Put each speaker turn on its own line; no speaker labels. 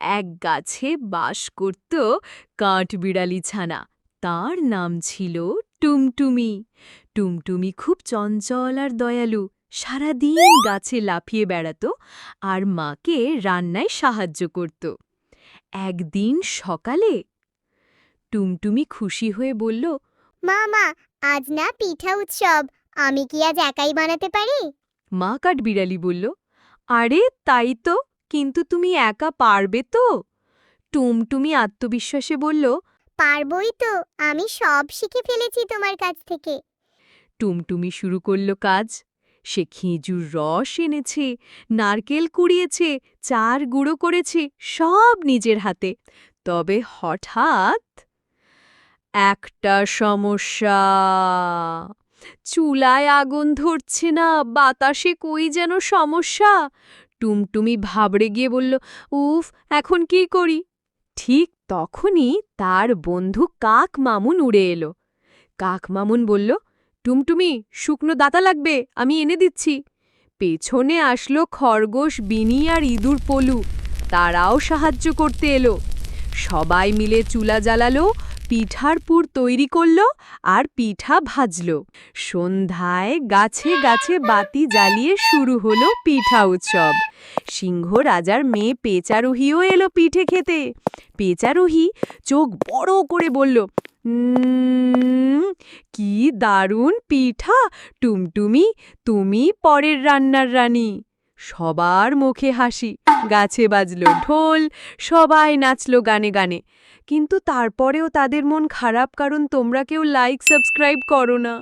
এক গাছে বাস করত কাঠবিড়ালি ছানা। তার নাম ছিল টুমটুমি। টুমটুমি খুব চঞ্চল আর দয়ালু। সারাদিন গাছে লাফিয়ে বেড়াত আর মাকে রান্নায় সাহায্য করত। একদিন সকালে টুমটুমি খুশি হয়ে বলল
মা মা আজ না পিঠা উৎসব। আমি কি আজ একাই বানাতে পারি?
মা কাঠবিড়ালি বলল আরে তাই তো। কিন্তু তুমি একা পারবে তো? টুমটুমি আত্মবিশ্বাসে বলল
পারবই তো আমি সব শিখে ফেলেছি তোমার কাছ থেকে।
টুমটুমি শুরু করল কাজ। সে খেজুর রস এনেছে নারকেল কুড়িয়েছে চার গুঁড়ো করেছে সব নিজের হাতে। তবে হঠাৎ একটা সমস্যা। চুলায় আগুন ধরছে না বাতাসে কই যেন সমস্যা? টুমটুমি ভাবড়ে গিয়ে বলল, উফ, এখন কি করি? ঠিক তখনই তার বন্ধু কাক মামুন উড়ে এলো। কাক মামুন বলল, টুমটুমি, শুকনো দাতা লাগবে, আমি এনে দিচ্ছি। পেছনে আসলো খরগোশ, বিনি আর ইঁদুর পলু। তারাও সাহায্য করতে এলো। সবাই মিলে চুলা জ্বালালো পিঠার পুর তৈরি করল আর পিঠা ভাজল। সন্ধ্যায় গাছে গাছে বাতি জ্বালিয়ে শুরু হলো পিঠা উৎসব। সিংহ রাজার মেয়ে পেচারুহিও এলো পিঠে খেতে। পেচারুহি চোখ বড় করে বলল কি দারুণ পিঠা। টুমটুমি, তুমি পরের রান্নার রানী। সবার মুখে হাসি। গাছে বাজল ঢোল, সবাই নাচল গানে গানে। কিন্তু তারপরেও তাদের মন খারাপ, কারণ তোমরা কেউ লাইক সাবস্ক্রাইব করো না।